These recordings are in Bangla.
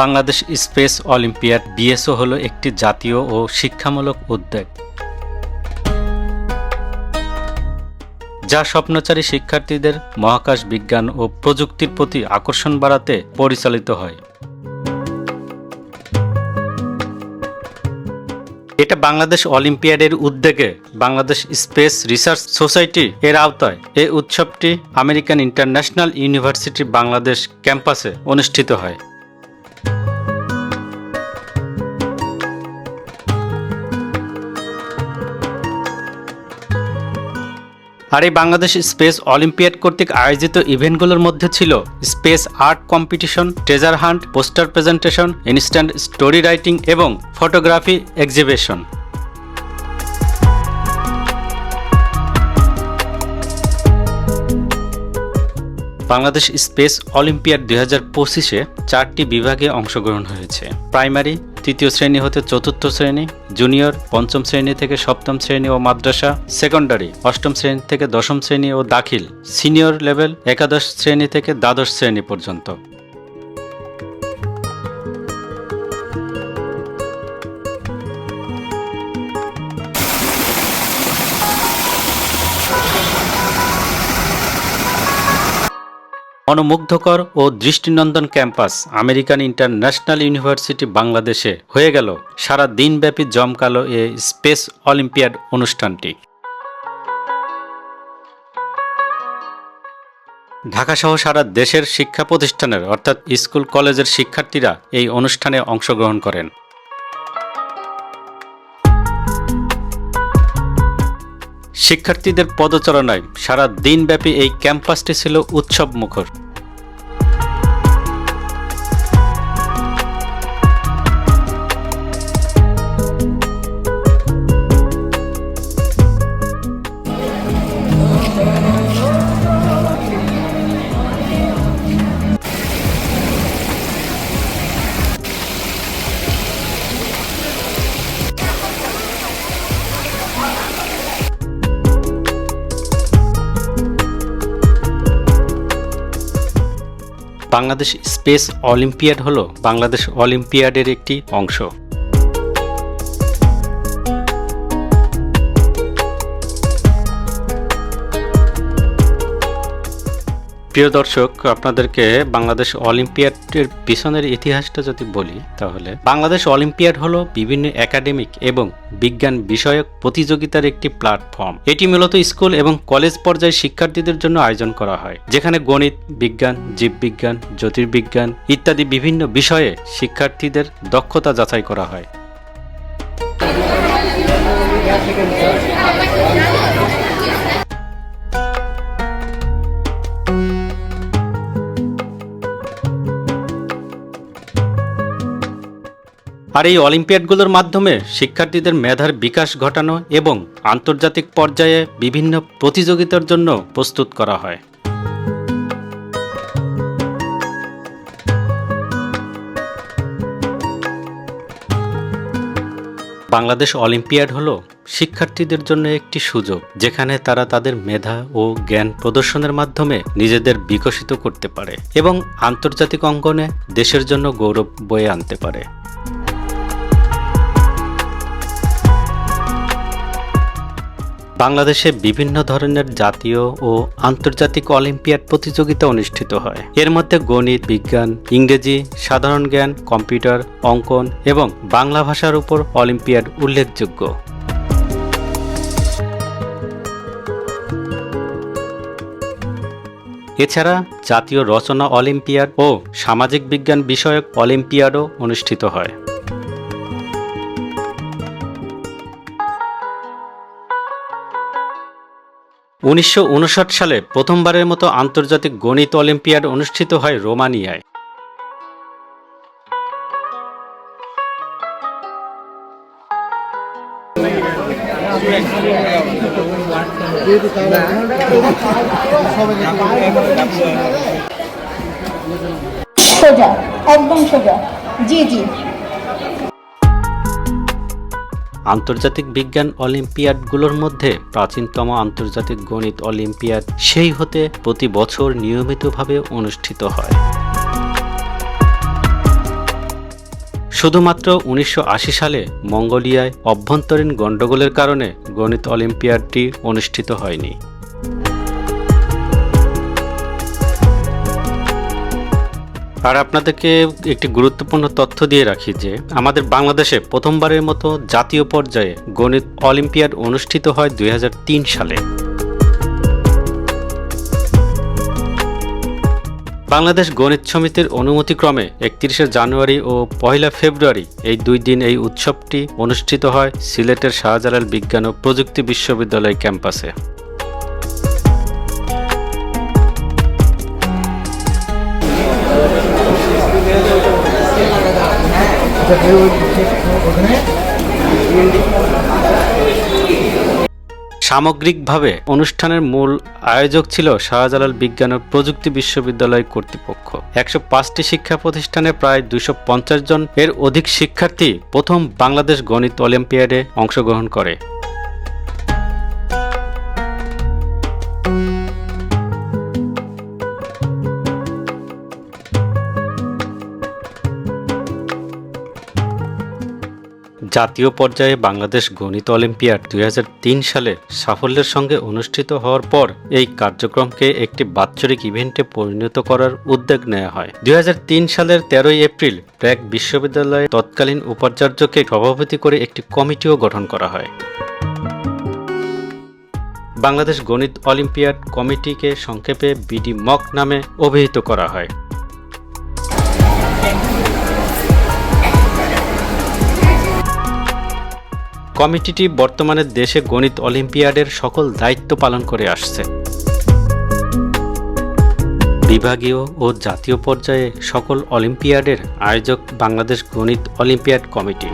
বাংলাদেশ স্পেস অলিম্পিয়াড বিএসও হলো একটি জাতীয় ও শিক্ষামূলক উদ্যোগ। যা স্বপ্নচারী শিক্ষার্থীদের মহাকাশ বিজ্ঞান ও প্রযুক্তির প্রতি আকর্ষণ বাড়াতে পরিচালিত হয়। এটা বাংলাদেশ অলিম্পিয়াডের উদ্যোগে বাংলাদেশ স্পেস রিসার্চ সোসাইটি এর আওতায় এই উৎসবটি আমেরিকান ইন্টারন্যাশনাল ইউনিভার্সিটি বাংলাদেশ ক্যাম্পাসে অনুষ্ঠিত হয়। আর এই বাংলাদেশ স্পেস অলিম্পিয়াড কর্তৃক আয়োজিত ইভেন্টগুলোর মধ্যে ছিল space art competition, treasure hunt, poster presentation, instant story writing এবং photography exhibition. Bangladesh space olympiad দুই হাজার পঁচিশে চারটি বিভাগে অংশগ্রহণ হয়েছে। প্রাইমারি তৃতীয় শ্রেণি হতে চতুর্থ শ্রেণি জুনিয়র পঞ্চম শ্রেণি থেকে সপ্তম শ্রেণি ও মাদ্রাসা সেকেন্ডারি অষ্টম শ্রেণি থেকে দশম শ্রেণি ও দাখিল সিনিয়র লেভেল একাদশ শ্রেণি থেকে দ্বাদশ শ্রেণি পর্যন্ত। মনোমুগ্ধকর ও দৃষ্টিনন্দন ক্যাম্পাস আমেরিকান ইন্টারন্যাশনাল ইউনিভার্সিটি বাংলাদেশে হয়ে গেল সারা দিনব্যাপী জমকালো এ স্পেস অলিম্পিয়াড অনুষ্ঠানটি। ঢাকাসহ সারা দেশের শিক্ষা প্রতিষ্ঠানের অর্থাৎ স্কুল কলেজের শিক্ষার্থীরা এই অনুষ্ঠানে অংশগ্রহণ করেন। শিক্ষার্থীদের পদচারণায় সারা দিনব্যাপী এই ক্যাম্পাসটি ছিল উৎসব মুখর বাংলাদেশ স্পেস অলিম্পিয়াড হলো বাংলাদেশ অলিম্পিয়াডের একটি অংশ। প্রিয় দর্শক, আপনাদেরকে বাংলাদেশ অলিম্পিয়াডের পিছনের ইতিহাসটা যদি বলি, তাহলে বাংলাদেশ অলিম্পিয়াড হলো বিভিন্ন একাডেমিক এবং বিজ্ঞান বিষয়ক প্রতিযোগিতার একটি প্ল্যাটফর্ম। এটি মূলত স্কুল এবং কলেজ পর্যায়ে শিক্ষার্থীদের জন্য আয়োজন করা হয়, যেখানে গণিত বিজ্ঞান, জীববিজ্ঞান, জ্যোতির্বিজ্ঞান ইত্যাদি বিভিন্ন বিষয়ে শিক্ষার্থীদের দক্ষতা যাচাই করা হয়। আর এই অলিম্পিয়াডগুলোর মাধ্যমে শিক্ষার্থীদের মেধার বিকাশ ঘটানো এবং আন্তর্জাতিক পর্যায়ে বিভিন্ন প্রতিযোগিতার জন্য প্রস্তুত করা হয়। বাংলাদেশ অলিম্পিয়াড হলো শিক্ষার্থীদের জন্য একটি সুযোগ, যেখানে তারা তাদের মেধা ও জ্ঞান প্রদর্শনের মাধ্যমে নিজেদের বিকশিত করতে পারে এবং আন্তর্জাতিক অঙ্গনে দেশের জন্য গৌরব বয়ে আনতে পারে। বাংলাদেশে বিভিন্ন ধরনের জাতীয় ও আন্তর্জাতিক অলিম্পিয়াড প্রতিযোগিতা অনুষ্ঠিত হয়। এর মধ্যে গণিত, বিজ্ঞান, ইংরেজি, সাধারণ জ্ঞান, কম্পিউটার, অঙ্কন এবং বাংলা ভাষার উপর অলিম্পিয়াড উল্লেখযোগ্য। এছাড়া জাতীয় রচনা অলিম্পিয়াড ও সামাজিক বিজ্ঞান বিষয়ক অলিম্পিয়াডও অনুষ্ঠিত হয়। উনিশশো উনষাট সালে প্রথমবারের মতো আন্তর্জাতিক গণিত অলিম্পিয়াড অনুষ্ঠিত হয় রোমানিয়ায়। সোজা, একদম সোজা। জি জি। আন্তর্জাতিক বিজ্ঞান অলিম্পিয়াডগুলোর মধ্যে প্রাচীনতম আন্তর্জাতিক গণিত অলিম্পিয়াড সেই হতে প্রতি বছর নিয়মিতভাবে অনুষ্ঠিত হয়। শুধুমাত্র উনিশশো আশি সালে মঙ্গোলিয়ায় অভ্যন্তরীণ গণ্ডগোলের কারণে গণিত অলিম্পিয়াডটি অনুষ্ঠিত হয়নি। আর আপনাদেরকে একটি গুরুত্বপূর্ণ তথ্য দিয়ে রাখি যে, আমাদের বাংলাদেশে প্রথমবারের মতো জাতীয় পর্যায়ে গণিত অলিম্পিয়াড অনুষ্ঠিত হয় দুই হাজার তিন সালে। বাংলাদেশ গণিত সমিতির অনুমতিক্রমে একত্রিশে জানুয়ারি ও পয়লা ফেব্রুয়ারি এই দুই দিন এই উৎসবটি অনুষ্ঠিত হয় সিলেটের শাহজালাল বিজ্ঞান ও প্রযুক্তি বিশ্ববিদ্যালয় ক্যাম্পাসে। সামগ্রিকভাবে অনুষ্ঠানের মূল আয়োজক ছিল শাহজালাল বিজ্ঞান ও প্রযুক্তি বিশ্ববিদ্যালয় কর্তৃপক্ষ। একশো পাঁচটি শিক্ষা প্রতিষ্ঠানে প্রায় দুশো জন এর অধিক শিক্ষার্থী প্রথম বাংলাদেশ গণিত অলিম্পিয়াডে অংশগ্রহণ করে। জাতীয় পর্যায়ে বাংলাদেশ গণিত অলিম্পিয়াড দুই হাজার তিন সালে সাফল্যের সঙ্গে অনুষ্ঠিত হওয়ার পর এই কার্যক্রমকে একটি বাৎসরিক ইভেন্টে পরিণত করার উদ্যোগ নেওয়া হয়। দুই হাজার তিন সালের তেরোই এপ্রিল ব্র্যাক বিশ্ববিদ্যালয়ে তৎকালীন উপাচার্যকে সভাপতি করে একটি কমিটিও গঠন করা হয়। বাংলাদেশ গণিত অলিম্পিয়াড কমিটিকে সংক্ষেপে বিডি মক নামে অভিহিত করা হয়। কমিটিটি বর্তমানে দেশে গণিত অলিম্পিয়াডের সকল দায়িত্ব পালন করে আসছে। বিভাগীয় ও জাতীয় পর্যায়ে সকল অলিম্পিয়াডের আয়োজক বাংলাদেশ গণিত অলিম্পিয়াড কমিটি।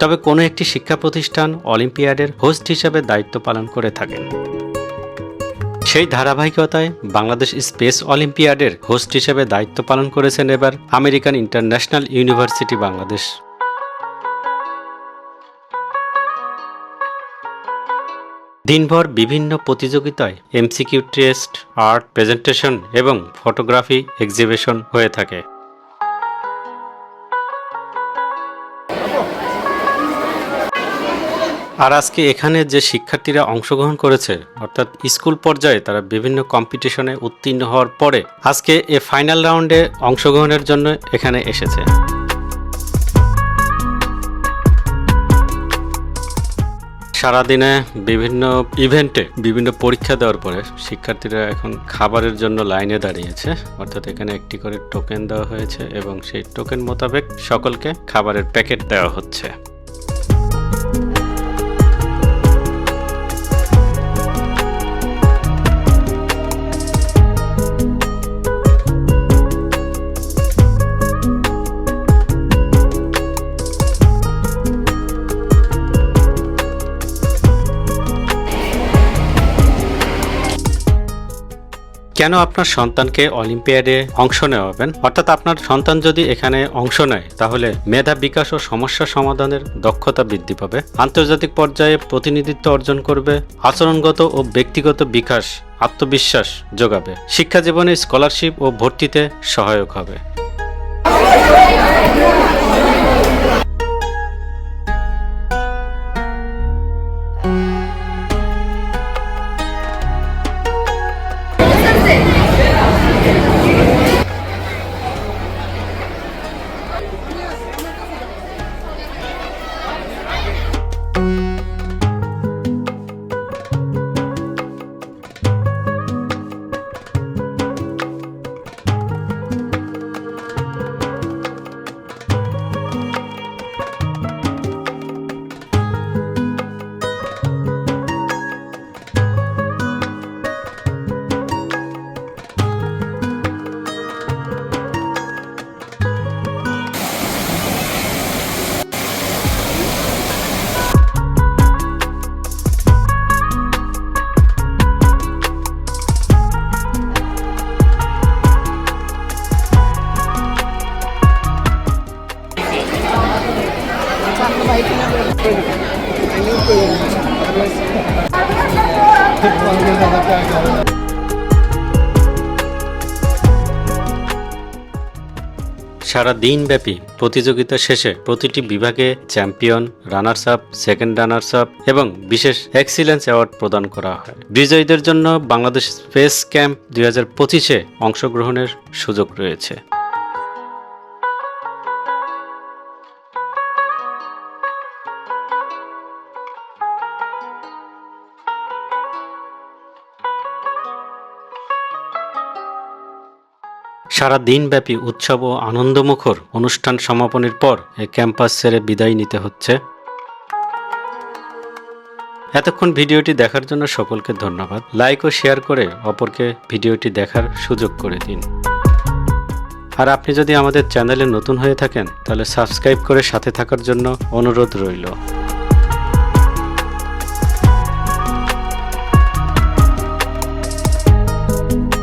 তবে কোনো একটি শিক্ষা প্রতিষ্ঠান অলিম্পিয়াডের হোস্ট হিসাবে দায়িত্ব পালন করে থাকেন। সেই ধারাবাহিকতায় বাংলাদেশ স্পেস অলিম্পিয়াডের হোস্ট হিসেবে দায়িত্ব পালন করেছেন এবার আমেরিকান ইন্টারন্যাশনাল ইউনিভার্সিটি বাংলাদেশ। দিনভর বিভিন্ন প্রতিযোগিতায় এমসিকিউ টেস্ট, আর্ট, প্রেজেন্টেশন এবং ফটোগ্রাফি এক্সিবিশন হয়ে থাকে। আর আজকে এখানে যে শিক্ষার্থীরা অংশগ্রহণ করেছে, অর্থাৎ স্কুল পর্যায়ে তারা বিভিন্ন কম্পিটিশনে উত্তীর্ণ হওয়ার পরে আজকে এ ফাইনাল রাউন্ডে অংশগ্রহণের জন্য এখানে এসেছে। সারাদিনে বিভিন্ন ইভেন্টে বিভিন্ন পরীক্ষা দেওয়ার পরে শিক্ষার্থীরা এখন খাবারের জন্য লাইনে দাঁড়িয়েছে। অর্থাৎ এখানে একটি করে টোকেন দেওয়া হয়েছে এবং সেই টোকেন মোতাবেক সকলকে খাবারের প্যাকেট দেওয়া হচ্ছে। কেন আপনার সন্তানকে অলিম্পিয়াডে অংশ নেওয়াবেন? অর্থাৎ আপনার সন্তান যদি এখানে অংশ নেয়, তাহলে মেধা বিকাশ ও সমস্যা সমাধানের দক্ষতা বৃদ্ধি পাবে। আন্তর্জাতিক পর্যায়ে প্রতিনিধিত্ব অর্জন করবে, আচরণগত ও ব্যক্তিগত বিকাশ, আত্মবিশ্বাস যোগাবে। শিক্ষা জীবনে স্কলারশিপ ও ভর্তিতে সহায়ক হবে। সারা দিনব্যাপী প্রতিযোগিতা শেষে প্রতিটি বিভাগে champion runners up second runners up এবং বিশেষ এক্সিলেন্স অ্যাওয়ার্ড প্রদান করা হয়। বিজয়ীদের জন্য বাংলাদেশ স্পেস ক্যাম্প দুই হাজার পঁচিশে অংশগ্রহণের সুযোগ রয়েছে। সারা দিনব্যাপী উৎসব ও আনন্দমুখর অনুষ্ঠান সমাপনের পর ক্যাম্পাস ছেড়ে বিদায় নিতে হচ্ছে। এতক্ষণ ভিডিওটি দেখার জন্য সকলকে ধন্যবাদ। লাইক ও শেয়ার করে অপরকে ভিডিওটি দেখার সুযোগ করে দিন। আর আপনি যদি আমাদের চ্যানেলে নতুন হয়ে থাকেন, তাহলে সাবস্ক্রাইব করে সাথে থাকার জন্য অনুরোধ রইল।